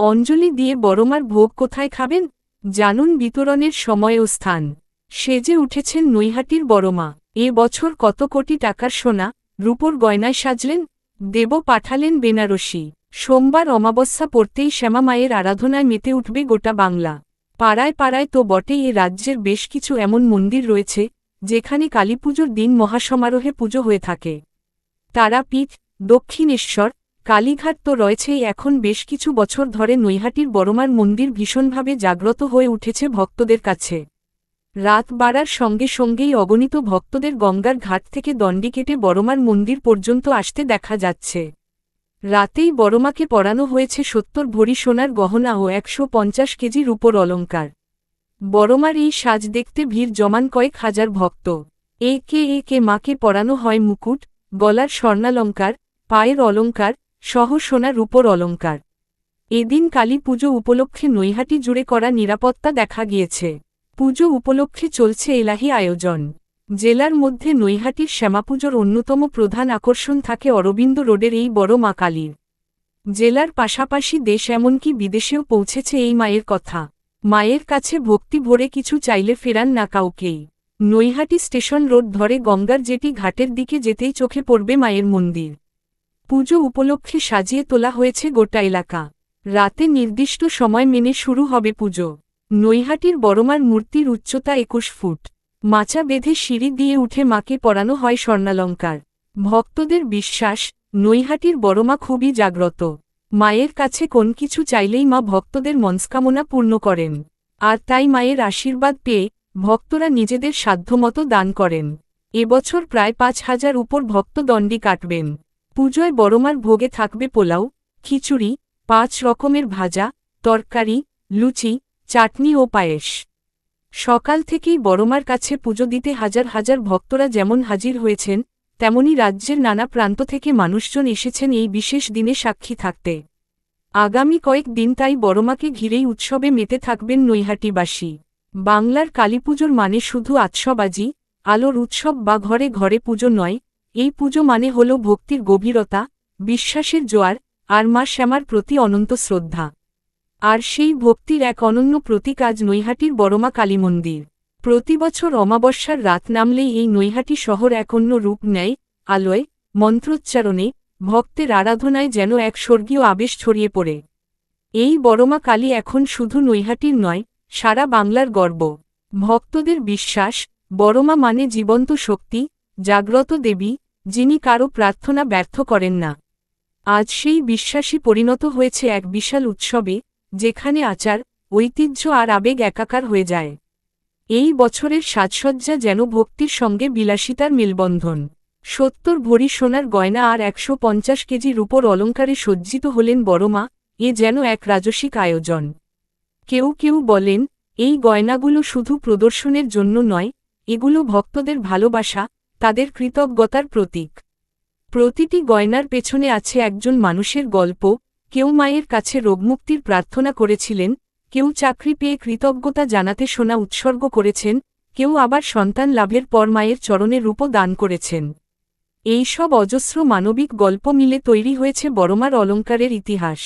অঞ্জলি দিয়ে বড়মার ভোগ কোথায় খাবেন? জানুন বিতরণের সময় ও স্থান। সেজে উঠেছেন নৈহাটির বড়মা। এ বছর কত কোটি টাকার সোনা? রূপর গয়নায় সাজলেন, দেব পাঠালেন বেনারসি। সোমবার অমাবস্যা পড়তেই শ্যামা মায়ের আরাধনায় মেতে উঠবে গোটা বাংলা। পাড়ায় পাড়ায় তো বটেই এ রাজ্যের বেশ কিছু এমন মন্দির রয়েছে, যেখানে কালীপুজোর দিন মহাসমারোহে পুজো হয়ে থাকে। তারাপীঠ, দক্ষিণেশ্বর কালীঘাট তো রয়েছেই এখন বেশ কিছু বছর ধরে নৈহাটির বড়মার মন্দির ভীষণভাবে জাগ্রত হয়ে উঠেছে ভক্তদের কাছে। রাত বাড়ার সঙ্গে সঙ্গেই অগণিত ভক্তদের গঙ্গার ঘাট থেকে দণ্ডি কেটে বড়মার মন্দির পর্যন্ত আসতে দেখা যাচ্ছে। রাতেই বড়মাকে পরানো হয়েছে সত্তর ভরি সোনার গহনা ও একশো পঞ্চাশ কেজি রূপর অলঙ্কার বড়মার এই সাজ দেখতে ভিড় জমান কয়েক হাজার ভক্ত। এ কে এ কে মাকে পরানো হয় মুকুট, গলার স্বর্ণালঙ্কার পায়ের অলঙ্কার সহ সোনা রূপর অলঙ্কার। এদিন কালী পুজো উপলক্ষে নৈহাটি জুড়ে করা নিরাপত্তা দেখা গিয়েছে। পুজো উপলক্ষে চলছে এলাহি আয়োজন। জেলার মধ্যে নৈহাটির শ্যামাপুজোর অন্যতম প্রধান আকর্ষণ থাকে অরবিন্দ রোডের এই বড় মা কালীর। জেলার পাশাপাশি দেশ এমনকি বিদেশেও পৌঁছেছে এই মায়ের কথা। মায়ের কাছে ভক্তি ভরে কিছু চাইলে ফেরান না কাউকেই। নৈহাটি স্টেশন রোড ধরে গঙ্গার যেটি ঘাটের দিকে যেতেই চোখে পড়বে মায়ের মন্দির। পুজো উপলক্ষে সাজিয়ে তোলা হয়েছে গোটা এলাকা। রাতে নির্দিষ্ট সময় মেনে শুরু হবে পুজো। নৈহাটির বড়মার মূর্তির উচ্চতা একুশ ফুট। মাচা বেঁধে সিঁড়ি দিয়ে উঠে মাকে পরানো হয় স্বর্ণালঙ্কার। ভক্তদের বিশ্বাস, নৈহাটির বড়মা খুবই জাগ্রত। মায়ের কাছে কোন কিছু চাইলেই মা ভক্তদের মনস্কামনা পূর্ণ করেন। আর তাই মায়ের আশীর্বাদ পেয়ে ভক্তরা নিজেদের সাধ্যমতো দান করেন। এবছর প্রায় পাঁচ হাজার উপর ভক্ত দণ্ডি কাটবেন। পুজোয় বড়মার ভোগে থাকবে পোলাও, খিচুড়ি, পাঁচ রকমের ভাজা, তরকারি, লুচি, চাটনি ও পায়েস। সকাল থেকেই বড়মার কাছে পুজো দিতে হাজার হাজার ভক্তরা যেমন হাজির হয়েছেন, তেমনি রাজ্যের নানা প্রান্ত থেকে মানুষজন এসেছেন এই বিশেষ দিনে সাক্ষী থাকতে। আগামী কয়েক দিন তাই বড়মাকে ঘিরেই উৎসবে মেতে থাকবেন নৈহাটিবাসী। বাংলার কালীপুজোর মানে শুধু আতসবাজি, আলোর উৎসব বা ঘরে ঘরে পুজো নয় এই পুজো মানে হল ভক্তির গভীরতা, বিশ্বাসের জোয়ার, আর মা শ্যামার প্রতি অনন্ত শ্রদ্ধা। আর সেই ভক্তির এক অনন্য প্রতীক আজ নৈহাটির বড়মা কালী মন্দির। প্রতিবছর অমাবস্যার রাত নামলেই এই নৈহাটি শহর এক অন্য রূপ নেয়, আলোয়, মন্ত্রোচ্চারণে, ভক্তের আরাধনায় যেন এক স্বর্গীয় আবেশ ছড়িয়ে পড়ে। এই বড়মা কালী এখন শুধু নৈহাটির নয়, সারা বাংলার গর্ব। ভক্তদের বিশ্বাস, বড়মা মানে জীবন্ত শক্তি, জাগ্রত দেবী যিনি কারও প্রার্থনা ব্যর্থ করেন না। আজ সেই বিশ্বাসী পরিণত হয়েছে এক বিশাল উৎসবে, যেখানে আচার, ঐতিহ্য আর আবেগ একাকার হয়ে যায়। এই বছরের সাজসজ্জা যেন ভক্তির সঙ্গে বিলাসিতার মেলবন্ধন। সত্তর ভরি সোনার গয়না আর একশো পঞ্চাশ কেজি রূপর অলঙ্কারে সজ্জিত হলেন বড়মা এ যেন এক রাজসিক আয়োজন। কেউ কেউ বলেন, এই গয়নাগুলো শুধু প্রদর্শনের জন্য নয়, এগুলো ভক্তদের ভালোবাসা তাদের কৃতজ্ঞতার প্রতীক। প্রতিটি গয়নার পেছনে আছে একজন মানুষের গল্প, কেউ মায়ের কাছে রোগমুক্তির প্রার্থনা করেছিলেন, কেউ চাকরি পেয়ে কৃতজ্ঞতা জানাতে শোনা উৎসর্গ করেছেন, কেউ আবার সন্তান লাভের পর মায়ের চরণে রূপ দান করেছেন। এই সব অজস্র মানবিক গল্প মিলে তৈরি হয়েছে বড়মার অলঙ্কারের ইতিহাস।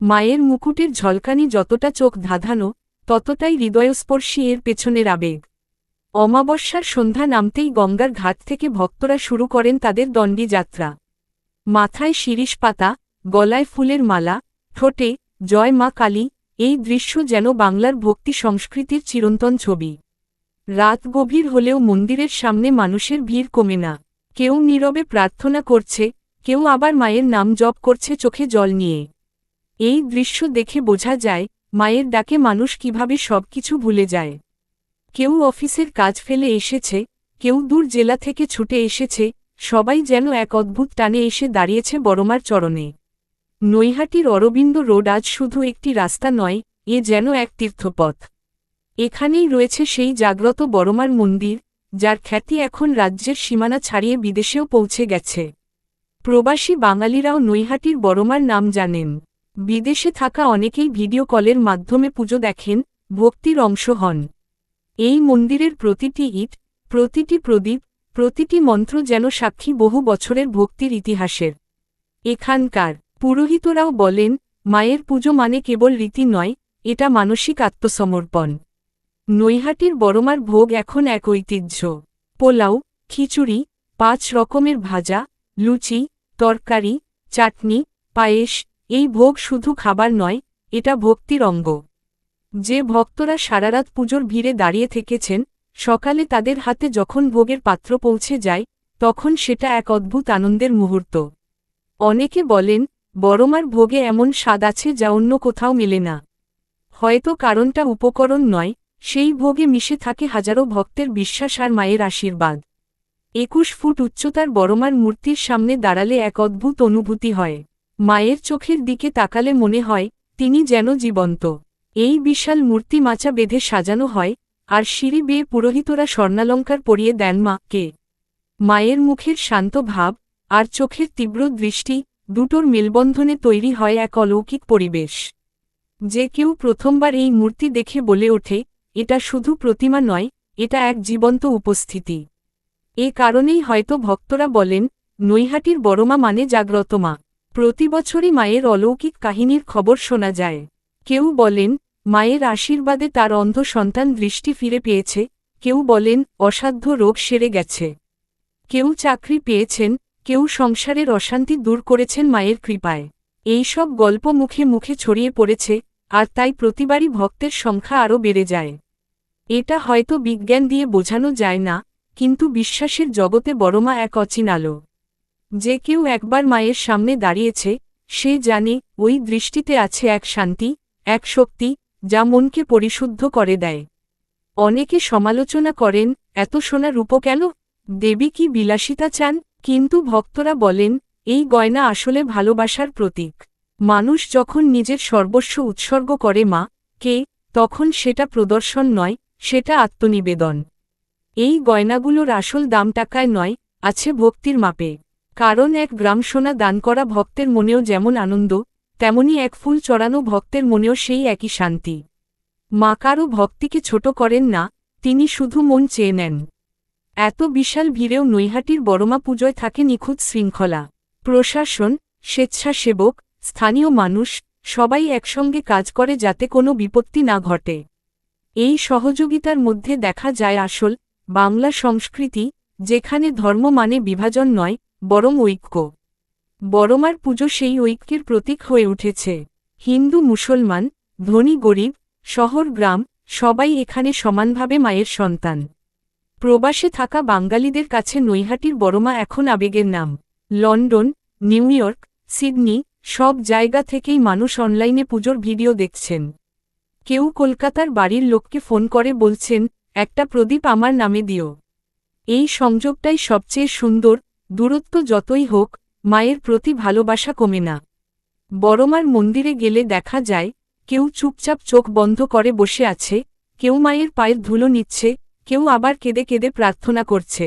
মায়ের মুকুটের ঝলকানি যতটা চোখ ধাঁধানো, ততটাই হৃদয়স্পর্শী এর পেছনের আবেগ। অমাবস্যার সন্ধ্যা নামতেই গঙ্গার ঘাট থেকে ভক্তরা শুরু করেন তাদের দণ্ডি যাত্রা মাথায় শিরিষ পাতা, গলায় ফুলের মালা, ঠোঁটে জয় মা কালী, এই দৃশ্য যেন বাংলার ভক্তি সংস্কৃতির চিরন্তন ছবি। রাত গভীর হলেও মন্দিরের সামনে মানুষের ভিড় কমে না। কেউ নীরবে প্রার্থনা করছে, কেউ আবার মায়ের নাম জপ করছে চোখে জল নিয়ে। এই দৃশ্য দেখে বোঝা যায়, মায়ের ডাকে মানুষ কীভাবে সবকিছু ভুলে যায়। কেউ অফিসের কাজ ফেলে এসেছে, কেউ দূর জেলা থেকে ছুটে এসেছে, সবাই যেন এক অদ্ভুত টানে এসে দাঁড়িয়েছে বড়মার চরণে। নৈহাটির অরবিন্দ রোড আজ শুধু একটি রাস্তা নয়, এ যেন এক তীর্থপথ। এখানেই রয়েছে সেই জাগ্রত বড়মার মন্দির, যার খ্যাতি এখন রাজ্যের সীমানা ছাড়িয়ে বিদেশেও পৌঁছে গেছে। প্রবাসী বাঙালিরাও নৈহাটির বড়মার নাম জানেন। বিদেশে থাকা অনেকেই ভিডিও কলের মাধ্যমে পুজো দেখেন, ভক্তির অংশ হন। এই মন্দিরের প্রতিটি ইট, প্রতিটি প্রদীপ, প্রতিটি মন্ত্র যেন সাক্ষী বহু বছরের ভক্তির ইতিহাসের। এখানকার পুরোহিতরাও বলেন, মায়ের পুজো মানে কেবল রীতি নয়, এটা মানসিক আত্মসমর্পণ। নৈহাটির বড়মার ভোগ এখন এক ঐতিহ্য। পোলাও, খিচুড়ি, পাঁচ রকমের ভাজা, লুচি, তরকারি, চাটনি, পায়েস, এই ভোগ শুধু খাবার নয়, এটা ভক্তির অঙ্গ। যে ভক্তরা সারারাত পুজোর ভিড়ে দাঁড়িয়ে থেকেছেন, সকালে তাদের হাতে যখন ভোগের পাত্র পৌঁছে যায়, তখন সেটা এক অদ্ভুত আনন্দের মুহূর্ত। অনেকে বলেন, বড়মার ভোগে এমন স্বাদ আছে যা অন্য কোথাও মেলে না। হয়তো কারণটা উপকরণ নয়, সেই ভোগে মিশে থাকে হাজারো ভক্তের বিশ্বাস আর মায়ের আশীর্বাদ। একুশ ফুট উচ্চতার বড়মার মূর্তির সামনে দাঁড়ালে এক অদ্ভুত অনুভূতি হয়। মায়ের চোখের দিকে তাকালে মনে হয়, তিনি যেন জীবন্ত। এই বিশাল মূর্তি মাচা বেঁধে সাজানো হয়, আর সিঁড়ি বেয়ে পুরোহিতরা স্বর্ণালঙ্কার পরিয়ে দেন মাকে। মায়ের মুখের শান্ত ভাব আর চোখের তীব্র দৃষ্টি দুটোর মেলবন্ধনে তৈরি হয় এক অলৌকিক পরিবেশ। যে কেউ প্রথমবার এই মূর্তি দেখে বলে ওঠে, এটা শুধু প্রতিমা নয়, এটা এক জীবন্ত উপস্থিতি। এ কারণেই হয়তো ভক্তরা বলেন, নৈহাটির বড়মা মানে জাগ্রত মা। প্রতি বছরই মায়ের অলৌকিক কাহিনীর খবর শোনা যায়। কেউ বলেন মায়ের আশীর্বাদে তার অন্ধ সন্তান দৃষ্টি ফিরে পেয়েছে, কেউ বলেন, অসাধ্য রোগ সেরে গেছে। কেউ চাকরি পেয়েছেন, কেউ সংসারের অশান্তি দূর করেছেন মায়ের কৃপায়। এই সব গল্প মুখে মুখে ছড়িয়ে পড়েছে, আর তাই প্রতিবারই ভক্তের সংখ্যা আরও বেড়ে যায়। এটা হয়তো বিজ্ঞান দিয়ে বোঝানো যায় না, কিন্তু বিশ্বাসের জগতে বড়মা এক অচিন আলো। যে কেউ একবার মায়ের সামনে দাঁড়িয়েছে, সে জানে, ওই দৃষ্টিতে আছে এক শান্তি, এক শক্তি যা মনকে পরিশুদ্ধ করে দেয়। অনেকে সমালোচনা করেন, এত সোনা রূপ কেন? দেবী কি বিলাসিতা চান? কিন্তু ভক্তরা বলেন, এই গয়না আসলে ভালোবাসার প্রতীক। মানুষ যখন নিজের সর্বস্ব উৎসর্গ করে মা, কে, তখন সেটা প্রদর্শন নয়, সেটা আত্মনিবেদন। এই গয়নাগুলোর আসল দাম টাকায় নয়, আছে ভক্তির মাপে। কারণ এক গ্রাম সোনা দান করা ভক্তের মনেও যেমন আনন্দ তেমনি এক ফুল চড়ানো ভক্তের মনেও সেই একই শান্তি। মা কারও ভক্তিকে ছোট করেন না, তিনি শুধু মন চেয়ে নেন। এত বিশাল ভিড়েও নৈহাটির বড়মা পুজোয় থাকে নিখুঁত শৃঙ্খলা। প্রশাসন, স্বেচ্ছাসেবক, স্থানীয় মানুষ, সবাই একসঙ্গে কাজ করে যাতে কোনো বিপত্তি না ঘটে। এই সহযোগিতার মধ্যে দেখা যায় আসল, বাংলা সংস্কৃতি, যেখানে ধর্ম মানে বিভাজন নয়, বরং ঐক্য। বড়মার পুজো সেই ঐক্যের প্রতীক হয়ে উঠেছে। হিন্দু, মুসলমান, ধনী, গরিব, শহর, গ্রাম, সবাই এখানে সমানভাবে মায়ের সন্তান। প্রবাসে থাকা বাঙালিদের কাছে নৈহাটির বড়মা এখন আবেগের নাম। লন্ডন, নিউ ইয়র্ক, সিডনি, সব জায়গা থেকেই মানুষ অনলাইনে পুজোর ভিডিও দেখছেন। কেউ কলকাতার বাড়ির লোককে ফোন করে বলছেন, একটা প্রদীপ আমার নামে দিও। এই সংযোগটাই সবচেয়ে সুন্দর, দূরত্ব যতই হোক মায়ের প্রতি ভালোবাসা কমে না। বড়মার মন্দিরে গেলে দেখা যায়, কেউ চুপচাপ চোখ বন্ধ করে বসে আছে, কেউ মায়ের পায়ের ধুলো নিচ্ছে, কেউ আবার কেঁদে কেঁদে প্রার্থনা করছে।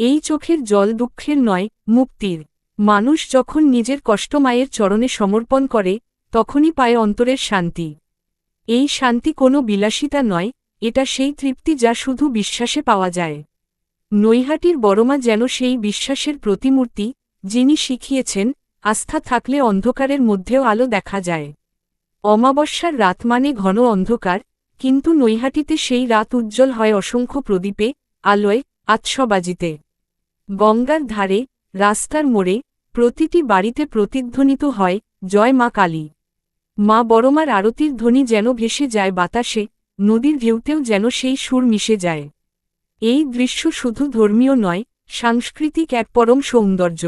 এই চোখের জল দুঃখের নয়, মুক্তির। মানুষ যখন নিজের কষ্ট মায়ের চরণে সমর্পণ করে, তখনই পায় অন্তরের শান্তি। এই শান্তি কোনো বিলাসিতা নয়, এটা সেই তৃপ্তি যা শুধু বিশ্বাসে পাওয়া যায়। নৈহাটির বড়মা যেন সেই বিশ্বাসের প্রতিমূর্তি যিনি শিখিয়েছেন, আস্থা থাকলে অন্ধকারের মধ্যেও আলো দেখা যায়। অমাবস্যার রাত মানে ঘন অন্ধকার, কিন্তু নৈহাটিতে সেই রাত উজ্জ্বল হয় অসংখ্য প্রদীপে, আলোয় আতসবাজিতে গঙ্গার ধারে, রাস্তার মোড়ে, প্রতিটি বাড়িতে প্রতিধ্বনিত হয়, জয় মা কালী। মা বড়মার আরতির ধ্বনি যেন ভেসে যায় বাতাসে, নদীর ঢেউতেও যেন সেই সুর মিশে যায়। এই দৃশ্য শুধু ধর্মীয় নয়, সাংস্কৃতিক এক পরম সৌন্দর্য।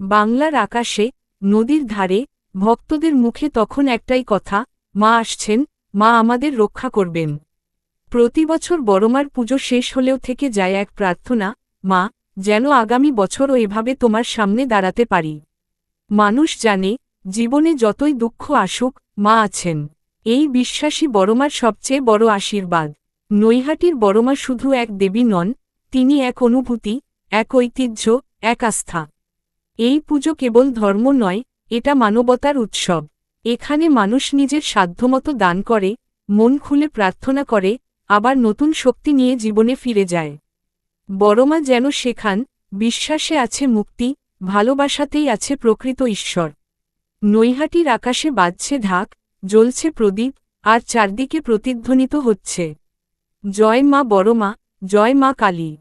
বাংলার আকাশে, নদীর ধারে, ভক্তদের মুখে তখন একটাই কথা, মা আসছেন, মা আমাদের রক্ষা করবেন। প্রতি বছর বড়মার পুজো শেষ হলেও থেকে যায় এক প্রার্থনা, মা, যেন আগামী বছরও এভাবে তোমার সামনে দাঁড়াতে পারি। মানুষ জানে, জীবনে যতই দুঃখ আসুক, মা আছেন। এই বিশ্বাসী বড়মার সবচেয়ে বড় আশীর্বাদ। নৈহাটির বড়মা শুধু এক দেবী নন, তিনি এক অনুভূতি, এক ঐতিহ্য, এক আস্থা। এই পুজো কেবল ধর্ম নয়, এটা মানবতার উৎসব। এখানে মানুষ নিজের সাধ্যমতো দান করে, মন খুলে প্রার্থনা করে, আবার নতুন শক্তি নিয়ে জীবনে ফিরে যায়। বড়মা যেন শেখান বিশ্বাসে আছে মুক্তি, ভালোবাসাতেই আছে প্রকৃত ঈশ্বর। নৈহাটির আকাশে বাজছে ঢাক, জ্বলছে প্রদীপ, আর চারদিকে প্রতিধ্বনিত হচ্ছে। জয় মা বড়মা, জয় মা কালী।